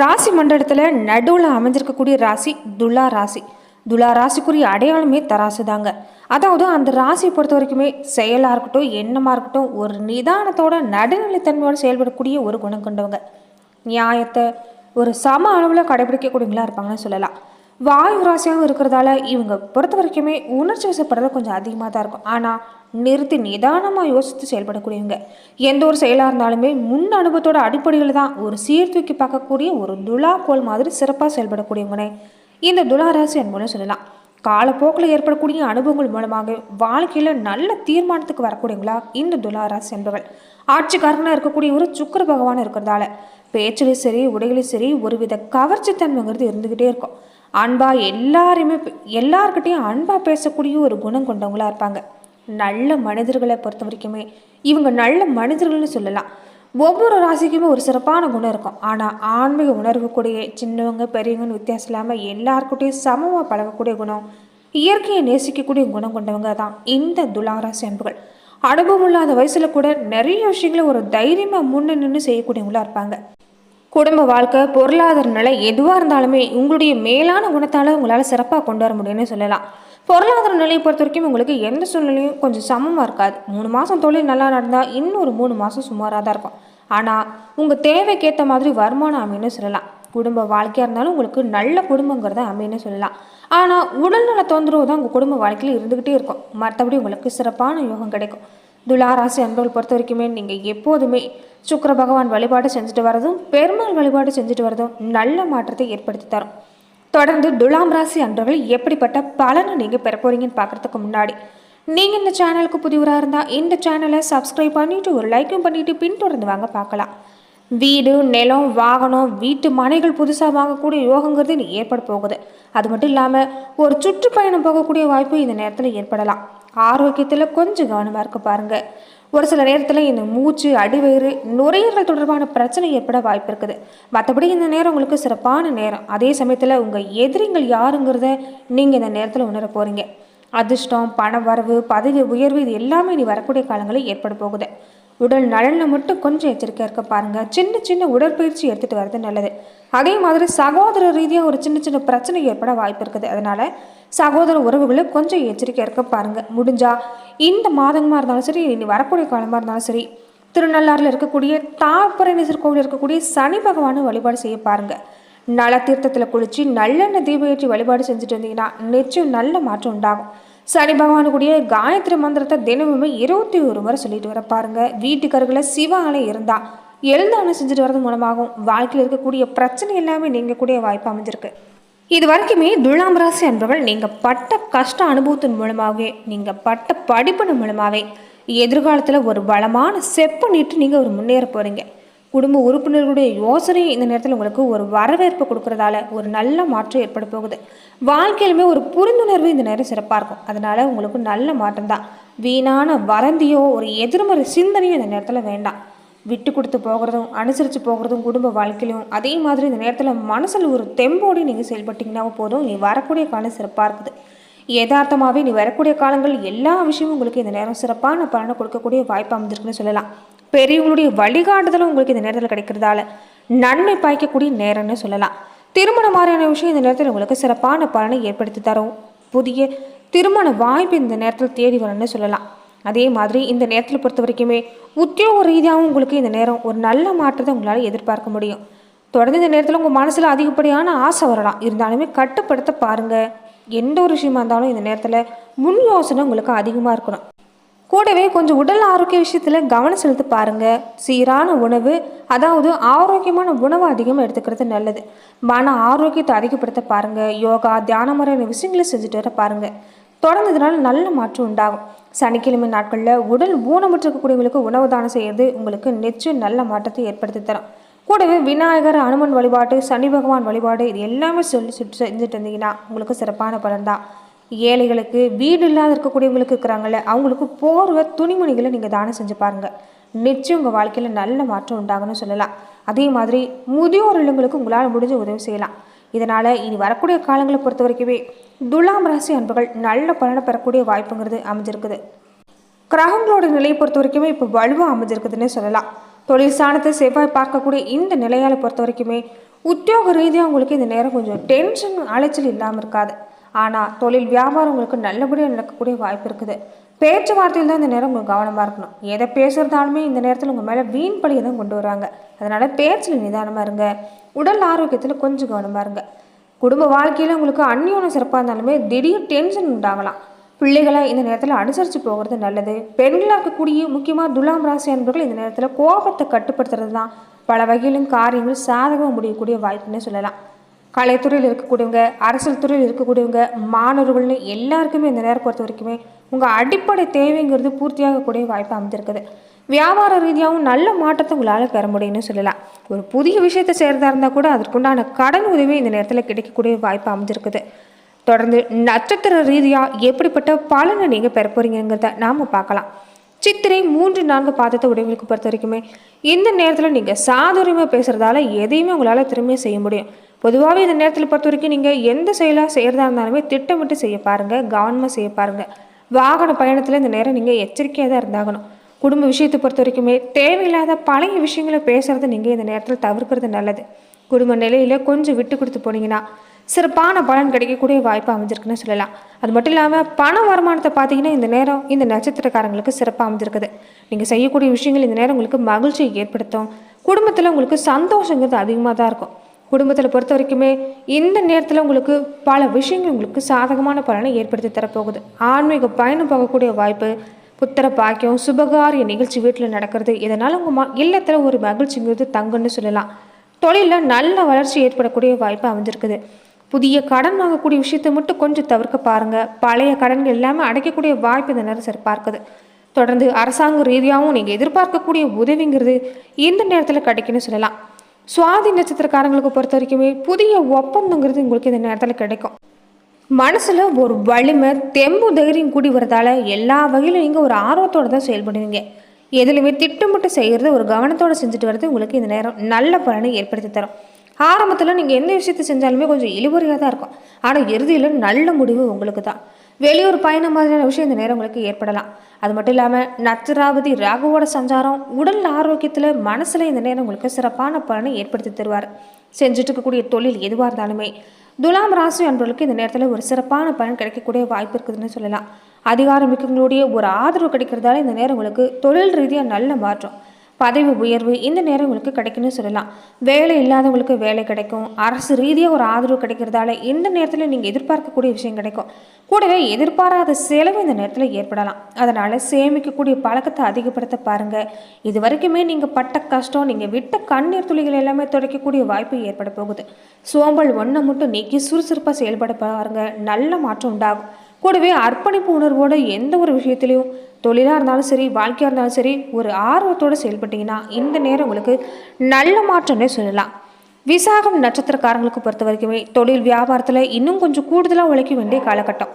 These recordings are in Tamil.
ராசி மண்டலத்தில் நடுவில் அமைஞ்சிருக்கக்கூடிய ராசி துலா ராசி. துலா ராசிக்குரிய அடையாளமே தராசு தாங்க. அதாவது அந்த ராசியை பொறுத்த வரைக்குமே செயலாக இருக்கட்டும் எண்ணமாக இருக்கட்டும் ஒரு நிதானத்தோட நடுநிலைத்தன்மையோடு செயல்படக்கூடிய ஒரு குணம் கொண்டவங்க. நியாயத்தை ஒரு சம அளவில் கடைபிடிக்கக்கூடியவங்களா இருப்பாங்கன்னு சொல்லலாம். வாயு ராசியாகவும் இருக்கிறதால இவங்க பொறுத்த வரைக்குமே உணர்ச்சி வசப்படுறது கொஞ்சம் அதிகமாக தான் இருக்கும். ஆனால் நிறுத்தி நிதானமாக யோசித்து செயல்படக்கூடியவங்க. எந்த ஒரு செயலாக இருந்தாலுமே முன் அனுபவத்தோட அடிப்படையில் தான் ஒரு சீர்தூக்கி பார்க்கக்கூடிய ஒரு துலா கோல் மாதிரி சிறப்பாக செயல்படக்கூடியவங்கனே இந்த துலா ராசி அன்புன்னு சொல்லலாம். காலப்போக்கில் ஏற்படக்கூடிய அனுபவங்கள் மூலமாக வாழ்க்கையில் நல்ல தீர்மானத்துக்கு வரக்கூடியவங்களா இந்த துலா ராசி என்பவர்கள். ஆட்சிக்காரனாக இருக்கக்கூடிய ஒரு சுக்கர பகவான் இருக்கிறதால பேச்சிலையும் சரி உடையிலையும் சரி ஒருவித கவர்ச்சி தன்மைங்கிறது இருந்துக்கிட்டே இருக்கும். அன்பா எல்லாரையுமே எல்லார்கிட்டையும் அன்பா பேசக்கூடிய ஒரு குணம் கொண்டவங்களா இருப்பாங்க. நல்ல மனிதர்களை பொறுத்த வரைக்குமே இவங்க நல்ல மனிதர்கள்னு சொல்லலாம். ஒவ்வொரு ராசிக்குமே ஒரு சிறப்பான குணம் இருக்கும். ஆனால் ஆன்மீக உணர்வு கூடிய சின்னவங்க பெரியவங்கன்னு வித்தியாசம் இல்லாமல் எல்லாருக்கிட்டையும் சமமாக பழகக்கூடிய குணம் இயற்கையை நேசிக்கக்கூடிய குணம் கொண்டவங்க தான் இந்த துலாராசி அன்புகள். அனுபவம் இல்லாத வயசில் கூட நிறைய விஷயங்களை ஒரு தைரியமாக முன்னே நின்று செய்யக்கூடியவங்களா இருப்பாங்க. குடும்ப வாழ்க்கை பொருளாதார நிலை எதுவாக இருந்தாலுமே உங்களுடைய மேலான குணத்தால் உங்களால் சிறப்பாக கொண்டு வர முடியும்னு சொல்லலாம். பொருளாதார நிலையை பொறுத்த வரைக்கும் உங்களுக்கு எந்த சூழ்நிலையும் கொஞ்சம் சமமாக இருக்காது. மூணு மாதம் தொழில் நல்லா நடந்தால் இன்னொரு மூணு மாதம் சுமாராக தான் இருக்கும். ஆனால் உங்கள் தேவைக்கேற்ற மாதிரி வருமானம் அமைன்னு சொல்லலாம். குடும்ப வாழ்க்கையாக இருந்தாலும் உங்களுக்கு நல்ல குடும்பங்கிறத அமைன்னு சொல்லலாம். ஆனால் உடல்நல தொந்தரவு தான் உங்கள் குடும்ப வாழ்க்கையில் இருந்துக்கிட்டே இருக்கும். மற்றபடி உங்களுக்கு சிறப்பான யோகம் கிடைக்கும். துளாராசி அன்பர்கள் பொறுத்த வரைக்குமே நீங்கள் எப்போதுமே சுக்கர பகவான் வழிபாடு செஞ்சுட்டு வரதும் பெருமாள் வழிபாடு செஞ்சுட்டு வரதும் நல்ல மாற்றத்தை ஏற்படுத்தி தரும். தொடர்ந்து துலாம் ராசி அன்பர்கள் எப்படிப்பட்ட பலனை நீங்கள் பெற போகிறீங்கன்னு பார்க்குறதுக்கு முன்னாடி நீங்கள் இந்த சேனலுக்கு புதியவராக இருந்தால் இந்த சேனலை சப்ஸ்கிரைப் பண்ணிவிட்டு ஒரு லைக்கும் பண்ணிவிட்டு பின்தொடர்ந்து வாங்க பார்க்கலாம். வீடு நிலம் வாகனம் வீட்டு மனைகள் புதுசாக வாங்கக்கூடிய யோகங்கிறது ஏற்பட போகுது. அது மட்டும் இல்லாமல் ஒரு சுற்றுப்பயணம் போகக்கூடிய வாய்ப்பு இந்த நேரத்தில் ஏற்படலாம். ஆரோக்கியத்தில் கொஞ்சம் கவனமாக இருக்க பாருங்கள் ஒரு சில நேரத்தில் இந்த மூச்சு அடிவயிறு நுரையீரல் தொடர்பான பிரச்சனை ஏற்பட வாய்ப்பு இருக்குது. மற்றபடி இந்த நேரம் உங்களுக்கு சிறப்பான நேரம். அதே சமயத்தில் உங்கள் எதிரிங்கள் யாருங்கிறத நீங்கள் இந்த நேரத்தில் உணர போகிறீங்க அதிர்ஷ்டம் பண வரவு பதவி உயர்வு இது எல்லாமே இனி வரக்கூடிய காலங்களில் ஏற்பட போகுது. உடல் நலனில் மட்டும் கொஞ்சம் எச்சரிக்கையாக இருக்க பாருங்கள் சின்ன சின்ன உடற்பயிற்சி எடுத்துகிட்டு வர்றது நல்லது. அதே மாதிரி சகோதர ரீதியாக ஒரு சின்ன சின்ன பிரச்சனை ஏற்பட வாய்ப்பு இருக்குது. அதனால் சகோதர உறவுகளை கொஞ்சம் எச்சரிக்கையாக இருக்க பாருங்கள் முடிஞ்சால் இந்த மாதமாக இருந்தாலும் சரி இனி வரக்கூடிய காலமாக இருந்தாலும் சரி திருநள்ளாறில் இருக்கக்கூடிய தாப்பரநேசர் கோவில் இருக்கக்கூடிய சனி பகவானை வழிபாடு செய்ய பாருங்கள் நல தீர்த்தத்தில் குளித்து நல்லெண்ணெய் தீபம் ஏற்றி வழிபாடு செஞ்சுட்டு இருந்தீங்கன்னா நிச்சயம் நல்ல மாற்றம் உண்டாகும். சனி பகவானுக்குடைய காயத்ரி மந்திரத்தை தினமுமே இருபத்தி ஒரு முறை சொல்லிட்டு வர பாருங்க. வீட்டுக்கருகில் சிவ இருந்தால் இருந்தா எழுதான செஞ்சுட்டு வரது மூலமாகவும் வாழ்க்கையில் இருக்கக்கூடிய பிரச்சனை எல்லாமே நீங்கக்கூடிய வாய்ப்பு அமைஞ்சிருக்கு. இது வரைக்குமே துலாம் ராசி என்பவர்கள் நீங்கள் பட்ட கஷ்ட அனுபவத்தின் மூலமாகவே நீங்கள் பட்ட படிப்பின் மூலமாகவே எதிர்காலத்தில் ஒரு பலமான செப்பு நீட்டு நீங்கள் ஒரு முன்னேற போகிறீங்க குடும்ப உறுப்பினர்களுடைய யோசனை இந்த நேரத்தில் உங்களுக்கு ஒரு வரவேற்பு கொடுக்கறதால ஒரு நல்ல மாற்றம் ஏற்பட போகுது. வாழ்க்கையிலுமே ஒரு புரிந்துணர்வு இந்த நேரம் சிறப்பாக இருக்கும். அதனால் உங்களுக்கு நல்ல மாற்றம் தான். வீணான வரந்தியோ ஒரு எதிர்மறை சிந்தனையோ இந்த நேரத்தில் வேண்டாம். விட்டு கொடுத்து போகிறதும் அனுசரித்து போகிறதும் குடும்ப வாழ்க்கையிலும் அதே மாதிரி இந்த நேரத்தில் மனசில் ஒரு தெம்போடு நீங்கள் செயல்பட்டீங்கன்னா போதும். நீ வரக்கூடிய காலம் சிறப்பாக இருக்குது. யதார்த்தமாகவே நீ வரக்கூடிய காலங்கள் எல்லா விஷயமும் உங்களுக்கு இந்த நேரம் சிறப்பான பலனை கொடுக்கக்கூடிய வாய்ப்பு அமைஞ்சிருக்குன்னு சொல்லலாம். பெரியவங்களுடைய வழிகாட்டுதலும் உங்களுக்கு இந்த நேரத்தில் கிடைக்கிறதால நன்மை பாய்க்கக்கூடிய நேரம்னு சொல்லலாம். திருமணம் மாதிரியான விஷயம் இந்த நேரத்தில் உங்களுக்கு சிறப்பான பலனை ஏற்படுத்தி தரும். புதிய திருமண வாய்ப்பு இந்த நேரத்தில் தேடி வரணும்னு சொல்லலாம். அதே மாதிரி இந்த நேரத்தில் பொறுத்த வரைக்குமே உத்தியோக ரீதியாகவும் உங்களுக்கு இந்த நேரம் ஒரு நல்ல மாற்றத்தை உங்களால் எதிர்பார்க்க முடியும். தொடர்ந்து இந்த நேரத்தில் உங்கள் மனசில் அதிகப்படியான ஆசை வரலாம். இருந்தாலுமே கட்டுப்படுத்த பாருங்கள் எந்த ஒரு விஷயமா இருந்தாலும் இந்த நேரத்தில் முன் யோசனை உங்களுக்கு அதிகமாக இருக்கணும். கூடவே கொஞ்சம் உடல் ஆரோக்கிய விஷயத்தில் கவனம் செலுத்த பாருங்க. சீரான உணவு அதாவது ஆரோக்கியமான உணவு அதிகமாக எடுத்துக்கிறது நல்லது. மன ஆரோக்கியத்தை அதிகப்படுத்த பாருங்க. யோகா தியான முறையான விஷயங்களை செஞ்சுட்டு வர பாருங்க. தொடர்ந்ததுனால நல்ல மாற்றம் உண்டாகும். சனிக்கிழமை நாட்களில் உடல் ஊனமுற்றிருக்கக்கூடியவங்களுக்கு உணவு தானம் செய்யறது உங்களுக்கு நிச்சயம் நல்ல மாற்றத்தை ஏற்படுத்தி தரும். கூடவே விநாயகர் அனுமன் வழிபாடு சனி பகவான் வழிபாடு இது எல்லாமே சொல்லி சுற்று செஞ்சுட்டு இருந்தீங்கன்னா உங்களுக்கு சிறப்பான பலன் தான். ஏழைகளுக்கு வீடு இல்லாத இருக்கக்கூடியவங்களுக்கு இருக்கிறாங்கல்ல அவங்களுக்கு போர்வை துணிமணிகளை நீங்கள் தானம் செஞ்சு பாருங்கள் நிச்சயம் உங்கள் வாழ்க்கையில் நல்ல மாற்றம் உண்டாகும்னு சொல்லலாம். அதே மாதிரி முதியோர் இல்லங்களுக்கு உங்களால் முடிஞ்ச உதவி செய்யலாம். இதனால் இனி வரக்கூடிய காலங்களை பொறுத்த வரைக்குமே துலாம் ராசி அன்புகள் நல்ல பலனை பெறக்கூடிய வாய்ப்புங்கிறது அமைஞ்சிருக்குது. கிரகங்களோட நிலையை பொறுத்த வரைக்குமே இப்போ வலுவாக அமைஞ்சிருக்குதுன்னே சொல்லலாம். தொழில் சாணத்தை செவ்வாய் பார்க்கக்கூடிய இந்த நிலையால பொறுத்த வரைக்குமே உத்தியோக ரீதியாக உங்களுக்கு இந்த நேரம் கொஞ்சம் டென்ஷன் அலைச்சல் இல்லாமல் இருக்காது. ஆனால் தொழில் வியாபாரம் உங்களுக்கு நல்லபடியாக நடக்கக்கூடிய வாய்ப்பு இருக்குது. பேச்சுவார்த்தையில் தான் இந்த நேரம் உங்களுக்கு கவனமாக இருக்கணும். எதை பேசுகிறதாலுமே இந்த நேரத்தில் உங்கள் மேலே வீண் பழியை தான் கொண்டு வராங்க. அதனால் பேச்சில் நிதானமாக இருங்க. உடல் ஆரோக்கியத்தில் கொஞ்சம் கவனமாக இருங்க. குடும்ப வாழ்க்கையில் உங்களுக்கு அந்யோன்யம் சிறப்பாக இருந்தாலுமே திடீர் டென்ஷன் உண்டாகலாம். பிள்ளைகளை இந்த நேரத்தில் அனுசரித்து போகிறது நல்லது. பெண்களாக இருக்கக்கூடிய முக்கியமாக துலாம் ராசி அன்பர்கள் இந்த நேரத்தில் கோபத்தை கட்டுப்படுத்துறது தான் பல வகையிலும் காரியங்கள் சாதகமாக முடியக்கூடிய வாய்ப்புன்னு சொல்லலாம். கலைத்துறையில் இருக்கக்கூடியவங்க அரசியல் துறையில் இருக்கக்கூடியவங்க மாணவர்கள்னு எல்லாருக்குமே இந்த நேரம் பொறுத்த வரைக்குமே உங்கள் அடிப்படை தேவைங்கிறது பூர்த்தியாகக்கூடிய வாய்ப்பு அமைந்திருக்குது. வியாபார ரீதியாகவும் நல்ல மாற்றத்தை உங்களால் பெற முடியும்னு சொல்லலாம். ஒரு புதிய விஷயத்தை செய்கிறதா இருந்தால் கூட அதற்குண்டான கடன் உதவி இந்த நேரத்தில் கிடைக்கக்கூடிய வாய்ப்பு அமைஞ்சிருக்குது. தொடர்ந்து நட்சத்திர ரீதியாக எப்படிப்பட்ட பலனை நீங்கள் பெற போகிறீங்கிறத நாம் பார்க்கலாம். சித்திரை மூன்று நான்கு பாதத்தை உடையவங்களுக்கு பொறுத்த வரைக்குமே இந்த நேரத்தில் நீங்கள் சாதுரியமாக பேசுகிறதால எதையுமே உங்களால் திறமையாக செய்ய முடியும். பொதுவாகவே இந்த நேரத்தில் பொறுத்த வரைக்கும் நீங்கள் எந்த செயலாக செய்கிறதா இருந்தாலுமே திட்டமிட்டு செய்ய பாருங்கள் கவனமாக செய்ய பாருங்கள் வாகன பயணத்தில் இந்த நேரம் நீங்கள் எச்சரிக்கையாக தான் இருந்தாகணும். குடும்ப விஷயத்தை பொறுத்த வரைக்குமே தேவையில்லாத பழைய விஷயங்களை பேசுகிறத நீங்கள் இந்த நேரத்தில் தவிர்க்கிறது நல்லது. குடும்ப நிலையில் கொஞ்சம் விட்டு கொடுத்து போனீங்கன்னா சிறப்பான பலன் கிடைக்கக்கூடிய வாய்ப்பு அமைஞ்சிருக்குன்னு சொல்லலாம். அது மட்டும் இல்லாமல் பண வருமானத்தை பார்த்தீங்கன்னா இந்த நேரம் இந்த நட்சத்திரக்காரங்களுக்கு சிறப்பாக அமைஞ்சிருக்குது. நீங்கள் செய்யக்கூடிய விஷயங்கள் இந்த நேரம் உங்களுக்கு மகிழ்ச்சியை ஏற்படுத்தும். குடும்பத்தில் உங்களுக்கு சந்தோஷங்கிறது அதிகமாக தான் இருக்கும். குடும்பத்தில் பொறுத்த வரைக்குமே இந்த நேரத்தில் உங்களுக்கு பல விஷயங்கள் உங்களுக்கு சாதகமான பலனை ஏற்படுத்தி தரப்போகுது. ஆன்மீக பயணம் போகக்கூடிய வாய்ப்பு புத்திர பாக்கியம் சுபகாரிய நிகழ்ச்சி வீட்டில் நடக்கிறது இதனால் உங்கள் ம இல்லத்தில் ஒரு மகிழ்ச்சிங்கிறது தங்குன்னு சொல்லலாம். தொழிலில் நல்ல வளர்ச்சி ஏற்படக்கூடிய வாய்ப்பு அமைஞ்சிருக்குது. புதிய கடன் வாங்கக்கூடிய விஷயத்தை மட்டும் கொஞ்சம் தவிர்க்க பாருங்கள் பழைய கடன்கள் எல்லாமே அடைக்கக்கூடிய வாய்ப்பு இந்த நேரம் சரிபார்க்குது. தொடர்ந்து அரசாங்க ரீதியாகவும் நீங்கள் எதிர்பார்க்கக்கூடிய உதவிங்கிறது இந்த நேரத்தில் கிடைக்குன்னு சொல்லலாம். சுவாதி நட்சத்திரக்காரங்களுக்கு பொறுத்த வரைக்குமே புதிய ஒப்பந்தங்கிறது உங்களுக்கு இந்த நேரத்தில் கிடைக்கும். மனசில் ஒரு வலிமை தெம்பு தைரியம் கூடி வரதால எல்லா வகையிலும் நீங்கள் ஒரு ஆர்வத்தோடு தான் செயல்படுவீங்க. எதுலையுமே திட்டமிட்டு செய்கிறது ஒரு கவனத்தோடு செஞ்சுட்டு வர்றது உங்களுக்கு இந்த நேரம் நல்ல பலனை ஏற்படுத்தி தரும். ஆரம்பத்தில் நீங்கள் எந்த விஷயத்தை செஞ்சாலுமே கொஞ்சம் இழுபறியாக தான் இருக்கும். ஆனால் இறுதியில் நல்ல முடிவு உங்களுக்கு தான் வெளியூர் பயணம் மாதிரியான விஷயம் இந்த நேரம் உங்களுக்கு ஏற்படலாம். அது மட்டும் இல்லாமல் நத்திராவதி ராகுவோட சஞ்சாரம் உடல் ஆரோக்கியத்தில் மனசில் இந்த நேரம் உங்களுக்கு சிறப்பான பலனை ஏற்படுத்தி தருவார். செஞ்சுட்டு இருக்கக்கூடிய தொழில் எதுவாக இருந்தாலுமே துலாம் ராசி அன்பர்களுக்கு இந்த நேரத்தில் ஒரு சிறப்பான பலன் கிடைக்கக்கூடிய வாய்ப்பு இருக்குதுன்னு சொல்லலாம். அதிகாரம் மிக்கவங்களுடைய ஒரு ஆதரவு கிடைக்கிறதால இந்த நேரம் உங்களுக்கு தொழில் ரீதியாக நல்ல மாற்றம். பதவி உயர்வு இந்த நேரம் உங்களுக்கு கிடைக்கும்னு சொல்லலாம். வேலை இல்லாதவங்களுக்கு வேலை கிடைக்கும். அரசு ரீதியாக ஒரு ஆதரவு கிடைக்கிறதால இந்த நேரத்தில் நீங்கள் எதிர்பார்க்கக்கூடிய விஷயம் கிடைக்கும். கூடவே எதிர்பாராத செலவு இந்த நேரத்தில் ஏற்படலாம். அதனால் சேமிக்கக்கூடிய பழக்கத்தை அதிகப்படுத்த பாருங்கள் இது வரைக்குமே நீங்கள் பட்ட கஷ்டம் நீங்கள் விட்ட கண்ணீர் துளிகள் எல்லாமே துடைக்கக்கூடிய வாய்ப்பு ஏற்பட போகுது. சோம்பல் ஒன்றை மட்டும் நீக்கி சுறுசுறுப்பாக செயல்பட பாருங்கள் நல்ல மாற்றம் உண்டாகும். கூடவே அர்ப்பணிப்பு உணர்வோட எந்த ஒரு விஷயத்திலையும் தொழிலாக இருந்தாலும் சரி வாழ்க்கையாக இருந்தாலும் சரி ஒரு ஆர்வத்தோடு செயல்பட்டீங்கன்னா இந்த நேரம் உங்களுக்கு நல்ல மாற்றம்னே சொல்லலாம். விசாகம் நட்சத்திரக்காரங்களுக்கு பொறுத்த வரைக்குமே தொழில் வியாபாரத்தில் இன்னும் கொஞ்சம் கூடுதலாக உழைக்க வேண்டிய காலகட்டம்.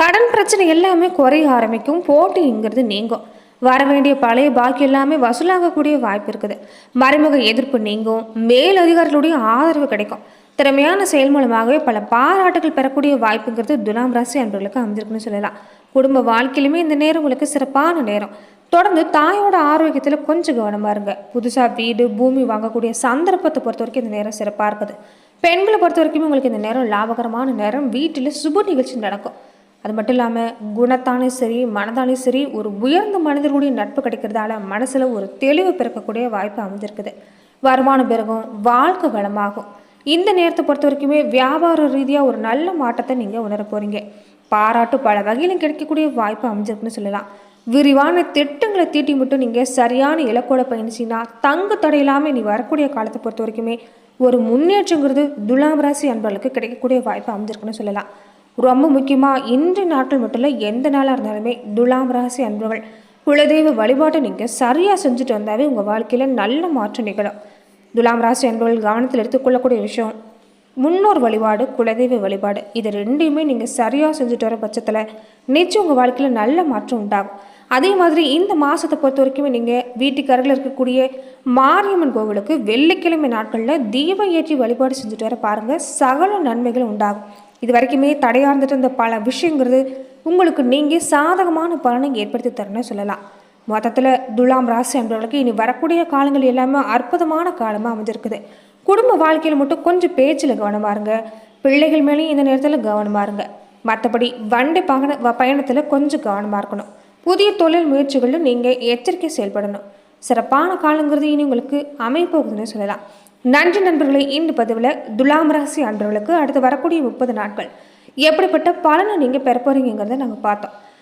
கடன் பிரச்சனை எல்லாமே குறைய ஆரம்பிக்கும் போட்டிங்கிறது நீங்கும். வர வேண்டிய பழைய பாக்கி எல்லாமே வசூலாகக்கூடிய வாய்ப்பு இருக்குது. மறைமுக எதிர்ப்பு நீங்கும் மேல் அதிகாரிகளுடைய ஆதரவு கிடைக்கும். திறமையான செயல் மூலமாகவே பல பாராட்டுகள் பெறக்கூடிய வாய்ப்புங்கிறது துலாம் ராசி அன்பர்களுக்கு அமைஞ்சிருக்குன்னு சொல்லலாம். குடும்ப வாழ்க்கையிலுமே இந்த நேரம் உங்களுக்கு சிறப்பான நேரம். தொடர்ந்து தாயோட ஆரோக்கியத்தில் கொஞ்சம் கவனமாக இருங்க. புதுசாக வீடு பூமி வாங்கக்கூடிய சந்தர்ப்பத்தை பொறுத்த வரைக்கும் இந்த நேரம் சிறப்பாக இருக்குது. பெண்களை பொறுத்த வரைக்கும் உங்களுக்கு இந்த நேரம் லாபகரமான நேரம். வீட்டில் சுப நிகழ்ச்சி நடக்கும். அது மட்டும் இல்லாமல் குணத்தானே சரி மனதானே சரி ஒரு உயர்ந்த மனிதர்களுடைய நட்பு கிடைக்கிறதால மனசில் ஒரு தெளிவு பிறக்கக்கூடிய வாய்ப்பு அமைஞ்சிருக்குது. வருமானம் பெருகும் வாழ்க்கை வளமாகும். இந்த நேரத்தை பொறுத்த வரைக்குமே வியாபார ரீதியாக ஒரு நல்ல மாற்றத்தை நீங்கள் உணர போகிறீங்க பாராட்டு பல வகையிலும் கிடைக்கக்கூடிய வாய்ப்பு அமைஞ்சிருக்குன்னு சொல்லலாம். விரிவான திட்டங்களை தீட்டி மட்டும் நீங்கள் சரியான இலக்கோட பயணிச்சின்னா தங்கு தடையில்லாமல் நீ வரக்கூடிய காலத்தை பொறுத்த வரைக்குமே ஒரு முன்னேற்றங்கிறது துலாம் ராசி அன்பர்களுக்கு கிடைக்கக்கூடிய வாய்ப்பு அமைஞ்சிருக்குன்னு சொல்லலாம். ரொம்ப முக்கியமாக இன்று நாட்கள் மட்டும் இல்லை எந்த நாளாக இருந்தாலுமே துலாம் ராசி அன்பர்கள் குலதெய்வ வழிபாட்டை நீங்கள் சரியாக செஞ்சுட்டு வந்தாவே உங்கள் வாழ்க்கையில் நல்ல மாற்றம் நிகழும். துலாம் ராசி என்பவர்கள் கவனத்தில் எடுத்துக்கொள்ளக்கூடிய விஷயம் முன்னோர் வழிபாடு குலதெய்வ வழிபாடு. இது ரெண்டையுமே நீங்கள் சரியாக செஞ்சுட்டு வர பட்சத்தில் நிச்சயம் உங்கள் வாழ்க்கையில் நல்ல மாற்றம் உண்டாகும். அதே மாதிரி இந்த மாதத்தை பொறுத்த வரைக்குமே நீங்கள் வீட்டுக்கு அருகில் இருக்கக்கூடிய மாரியம்மன் கோவிலுக்கு வெள்ளிக்கிழமை நாட்களில் தீபம் ஏற்றி வழிபாடு செஞ்சுட்டு வர பாருங்கள் சகல நன்மைகள் உண்டாகும். இது வரைக்குமே தடையார்ந்துட்டு இருந்த பல விஷயங்கிறது உங்களுக்கு நீங்கள் சாதகமான பலனை ஏற்படுத்தி தரணும்னு சொல்லலாம். மொத்தத்தில் துலாம் ராசி என்பவர்களுக்கு இனி வரக்கூடிய காலங்கள் எல்லாமே அற்புதமான காலமாக அமைஞ்சிருக்குது. குடும்ப வாழ்க்கையில் மட்டும் கொஞ்சம் பேச்சில் கவனமாக இருங்க. பிள்ளைகள் மேலேயும் இந்த நேரத்தில் கவனமாக இருங்க. மற்றபடி வண்டி பகன வ- பயணத்தில் கொஞ்சம் கவனமாக இருக்கணும். புதிய தொழில் முயற்சிகளில் நீங்கள் எச்சரிக்கை செயல்படணும். சிறப்பான காலங்கிறது இனி உங்களுக்கு அமைப்போகுதுன்னு சொல்லலாம். நன்றி நண்பர்களை இந்த பதிவில் துலாம் ராசி அன்றவர்களுக்கு அடுத்து வரக்கூடிய முப்பது நாட்கள் எப்படிப்பட்ட பலனை நீங்கள் பெற போகிறீங்கிறத நாங்கள் பார்த்தோம்.